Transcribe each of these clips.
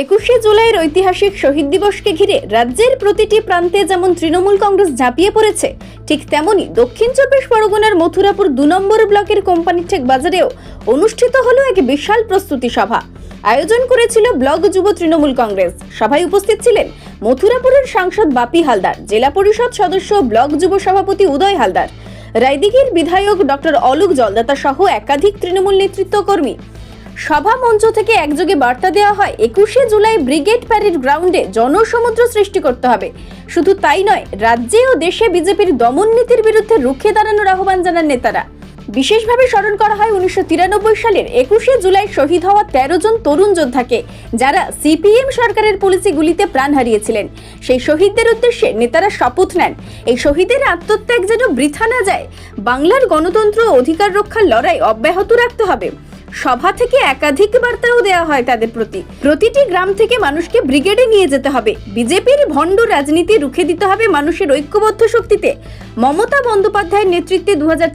একুশে জুলাইয়ের ঐতিহাসিক শহীদ দিবসকে ঘিরে রাজ্যের প্রতিটি প্রান্তে যেমন তৃণমূল কংগ্রেস ঝাঁপিয়ে পড়েছে, ঠিক তেমনি দক্ষিণ চব্বিশ পরগনার মথুরাপুর দু নম্বর ব্লকের কোম্পানিটেক বাজারেও অনুষ্ঠিত হলো এক বিশাল প্রস্তুতি সভা। আয়োজন করেছিল ব্লক যুব তৃণমূল কংগ্রেস। সভায় উপস্থিত ছিলেন মথুরাপুরের সাংসদ বাপি হালদার, জেলা পরিষদ সদস্য ব্লক যুব সভাপতি উদয় হালদার, রায়দিঘির বিধায়ক ডক্টর অলোক জলদাতা সহ একাধিক তৃণমূল নেতৃত্ব কর্মী সভা মঞ্চ থেকে একযোগে বার্তা দেওয়া হয়, একুশে জুলাই ব্রিগেড প্যারেড গ্রাউন্ডে জনসমুদ্র সৃষ্টি করতে হবে। শুধু তাই নয়, রাজ্যে ও দেশে বিজেপির দমন নীতির বিরুদ্ধে রুখে দাঁড়ানোর আহ্বান জানান নেতারা। বিশেষভাবে স্মরণ করা হয় উনিশশো তিরানব্বই সালের একুশে জুলাই শহীদ হওয়া তেরো জন তরুণ যোদ্ধাকে, যারা সিপিএম সরকারের পলিসি গুলিতে প্রাণ হারিয়েছিলেন। সেই শহীদদের উদ্দেশ্যে নেতারা শপথ নেন, এই শহীদের আত্মত্যাগ যেন বৃথা না যায়। বাংলার গণতন্ত্র অধিকার রক্ষার লড়াই অব্যাহত রাখতে হবে। সভা থেকে একাধিক বার্তাও দেওয়া হয় তাদের প্রতি। প্রতিটি গ্রাম থেকে মানুষকে ব্রিগেডে নিয়ে যেতে হবে। বিজেপির ভণ্ড রাজনীতি রুখে দিতে হবে মানুষের ঐক্যবদ্ধ শক্তিতে। মমতা বন্দ্যোপাধ্যায়ের নেতৃত্বে দু হাজার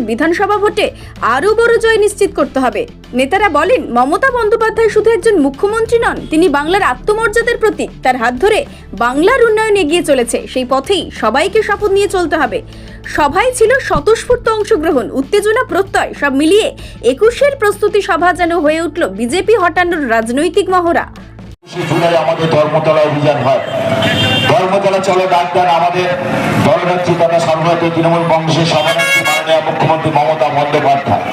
বিধানসভা ভোটে আরও বড় জয় নিশ্চিত করতে হবে। নেতারা বলেন, মমতা বন্দ্যোপাধ্যায় শুধু একজন মুখ্যমন্ত্রী নন, তিনি বাংলার আত্মমর্যাদার প্রতীক। তার হাত ধরে বাংলার উন্নয়ন এগিয়ে চলেছে। সেই পথেই সবাইকে শপথ নিয়ে চলতে হবে। সভায় ছিল স্বতঃস্ফূর্ত অংশগ্রহণ, উত্তেজনা, প্রত্যয়, সব মিলিয়ে একুশের প্রস্তুতি সভা যেন হয়ে উঠল বিজেপি হটানোর রাজনৈতিক মহড়া। জুলাই আমাদের ধর্মতলা অভিযান হয়। ধর্মতলা আমাদের দলনেত্রী তথা তৃণমূল কংগ্রেসের সভানেত্রী মাননীয় মুখ্যমন্ত্রী মমতা বন্দ্যোপাধ্যায়।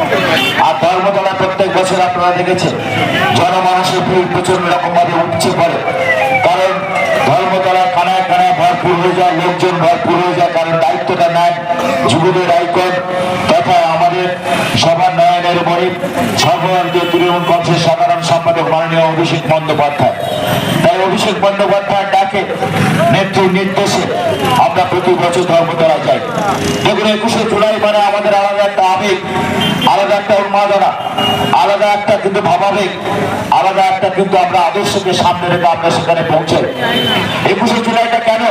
আর ধর্মতলা প্রত্যেক বছর আপনারা দেখেছেন, জনমানসের ভিড় প্রচণ্ড রকম ভাবে উঠছে পড়ে। কারণ কানায় ভরপুর হয়ে যায়, লোকজন ভরপুর হয়ে যায়, কারণ দায়িত্বটা নেন যুবদের আইকন তথা আমাদের সবার নয়নের মরিপ সর্বভারতীয় তৃণমূল কংগ্রেসের সাধারণ সম্পাদক মাননীয় অভিষেক বন্দ্যোপাধ্যায়। তাই অভিষেক বন্দ্যোপাধ্যায় ডাকে নেত্রীর নির্দেশে আমরা প্রতি বছর ধর্মতলা যাই। দেখুন, একুশে জুলাই মানে আমাদের আলাদা একটা আবেগ, আলাদা একটা উন্মাদনা। আলাদা একটা কিন্তু ভাবাবেগ, আলাদা একটা কিন্তু আমরা আদর্শকে সামনে রেখে আমরা সেখানে পৌঁছাই একুশে জুলাইটা কেন?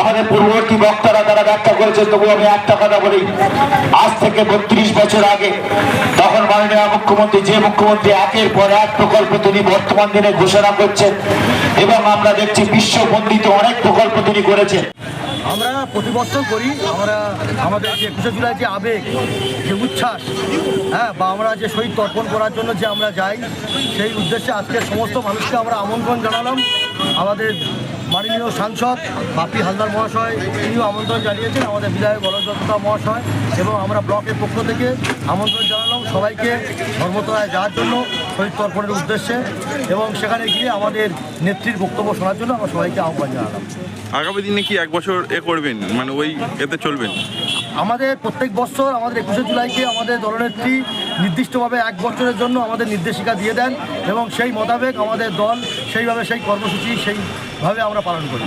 আমাদের পূর্ববর্তী বক্তারা তারা ব্যাখ্যা করেছেন তবু আমি একটা কথা বলি। আজ থেকে বত্রিশ বছর আগে তখন মাননীয় মুখ্যমন্ত্রী, যে মুখ্যমন্ত্রী একের পর এক প্রকল্প তিনি বর্তমান দিনে ঘোষণা করছেন, এবং আমরা দেখছি বিশ্ববন্দিত অনেক প্রকল্প তিনি করেছেন। আমরা প্রতি বছর করি, আমরা আমাদের যে একুশে জুলাই যে আবেগ, যে উচ্ছ্বাস হ্যাঁ বা আমরা যে শহীদ তর্পণ করার জন্য যে আমরা যাই, সেই উদ্দেশ্যে আজকে সমস্ত মানুষকে আমরা আমন্ত্রণ জানালাম। আমাদের মাননীয় সাংসদ বাপি হালদার মহাশয়, তিনিও আমন্ত্রণ জানিয়েছেন, আমাদের বিধায়ক গণতন্ত্র মহাশয়, এবং আমরা ব্লকের পক্ষ থেকে আমন্ত্রণ জানালাম সবাইকে ধর্মতলায় যাওয়ার জন্য শহীদ তর্পণের উদ্দেশ্যে, এবং সেখানে গিয়ে আমাদের নেত্রীর বক্তব্য শোনার জন্য আমরা সবাইকে আহ্বান জানালাম। আগামী দিনে কি এক বছর এ করবেন? মানে ওই এতে চলবেন? আমাদের প্রত্যেক বছর আমাদের একুশে জুলাইকে আমাদের দলনেত্রী নির্দিষ্টভাবে এক বছরের জন্য আমাদের নির্দেশিকা দিয়ে দেন এবং সেই মোতাবেক আমাদের দল সেইভাবে সেই কর্মসূচি সেইভাবে আমরা পালন করি।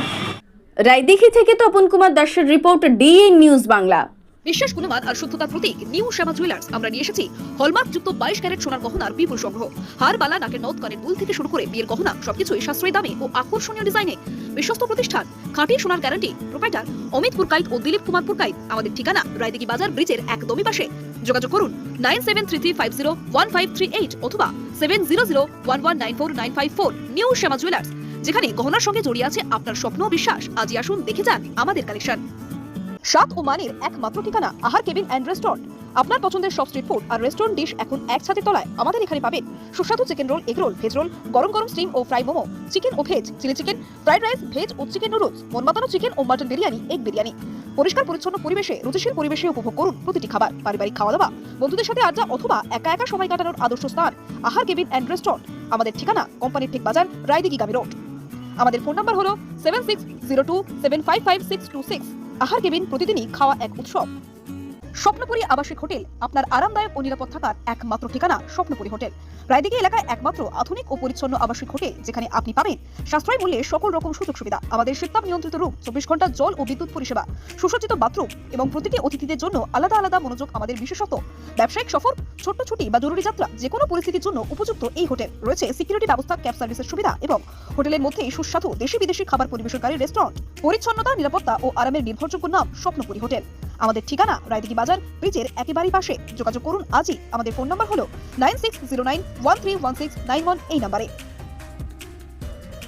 রায়দিঘি থেকে তপন কুমার দাসের রিপোর্ট ডিএন নিউজ বাংলা। বিশ্বাস গুণমান আর শুদ্ধতার প্রতীক, নিউ শ্যামা জুয়েলার্স আমরা নিয়ে এসেছি। হলমার্ক যুক্ত বাইশ ক্যারেট সোনার গহনার বিপুল সংগ্রহ। হার, বালা, নাকের নথ কানের দুল থেকে শুরু করে বিয়ের গহনা, সবকিছুই সাশ্রয়ী দামে ও আকর্ষণীয় ডিজাইনে বিশ্বস্ত প্রতিষ্ঠান, খাঁটি সোনার গ্যারান্টি প্রোপাইটার অমিত পুরকাইত ও দিলীপ কুমার পুরকাইত আমাদের ঠিকানা, রায়দিঘি বাজার ব্রিজের একদমই পাশে। যোগাযোগ করুন nine seven three three five zero one five three eight অথবা seven zero zero one one nine four nine five four, new Shyama jewellers যেখানে গহনার সঙ্গে জড়িয়ে আছে আপনার স্বপ্ন বিশ্বাস। আজই আসুন, দেখে যান আমাদের কালেকশন স্বাদ ও মানের একমাত্র ঠিকানা আহার কেবিন অ্যান্ড রেস্টুরেন্ট। আপনার পছন্দের সব স্ট্রিট ফুড আর রেস্টুরেন্ট ডিশ এখন এক ছাদের তলায়। আমাদের এখানে পাবেন সুস্বাদু chicken roll, egg roll, veg roll, গরম গরম স্টিম ও ফ্রাই মোমো, চিকেন ও veg, chilli chicken, fried rice, veg ও চিকেন নুডলস, মনমাতানো চিকেন ও মাটন বিরিয়ানি, এগ বিরিয়ানি। পরিষ্কার পরিচ্ছন্ন পরিবেশে, রুচিশীল পরিবেশে উপভোগ করুন প্রতিটি খাবার, পারিবারিক খাওয়া দাওয়া বন্ধুদের সাথে আড্ডা অথবা একা একা সময় কাটানোর আদর্শ স্থান, আহার কেবিন অ্যান্ড রেস্টুরেন্ট। আমাদের ঠিকানা কোম্পানির ঠিক বাজার, রায়দিঘি গামী রোড। আমাদের ফোন নাম্বার হলো seven six zero two seven five five six two six Ahar cabin প্রতিদিনই খাওয়া এক উৎসব। স্বপ্নপুরী আবাসিক হোটেল, আপনার আরামদায়ক ও নিরাপদ থাকার একমাত্র ঠিকানা স্বপ্নপুরী হোটেল। রায়দিঘি এলাকায় একমাত্র আধুনিক ও পরিচ্ছন্ন আবাসিক হোটেল যেখানে আপনি পাবেন সাশ্রয় মূল্যে সকল রকম সুযোগ সুবিধা, আমাদের শীতাপ নিয়ন্ত্রিত রূপ চব্বিশ ঘণ্টা জল ও বিদ্যুৎ পরিষেবা, সুসজ্জিত বাথরুম এবং প্রতিটি অতিথিদের জন্য আলাদা আলাদা মনোযোগ আমাদের বিশেষত। ব্যবসায়িক সফর, ছোট্ট ছুটি বা জরুরি যাত্রা যে কোনো পরিস্থিতির জন্য উপযুক্ত এই হোটেল। রয়েছে সিকিউরিটি ব্যবস্থা, ক্যাব সার্ভিসের সুবিধা এবং হোটেলের মধ্যে সুস্বাদু দেশি বিদেশি খাবার পরিবেশনকারী রেস্টুরেন্ট। পরিচ্ছন্নতা, নিরাপত্তা ও আরামের নির্ভরযোগ্য নাম স্বপ্নপুরী হোটেল। আমাদের ঠিকানা রায়দিঘি বাজার ব্রিজের একেবারেই পাশে। যোগাযোগ করুন আজই। আমাদের ফোন নম্বর হলো nine six zero nine one three one six nine one এই নাম্বারে।